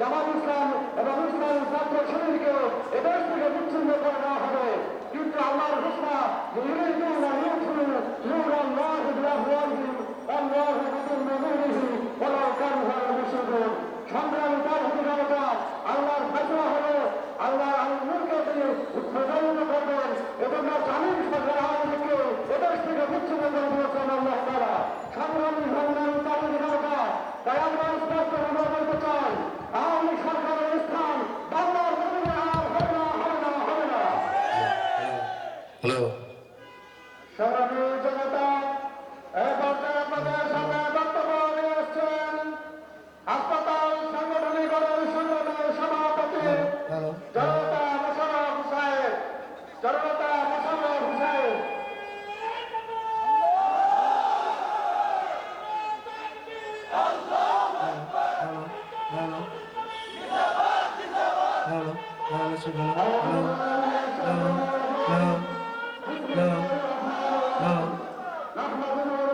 জামাত ইসলাম এবং ইসলাম ছাত্র শরীরকেও এদেশ থেকে বিচ্ছিন্ন করে দেওয়া হবে। কিন্তু আমার ঘোষণা সংগ্রামী তার হতে আল্লাহর ফেসলা hello Hello, hello, hello, hello, hello. Está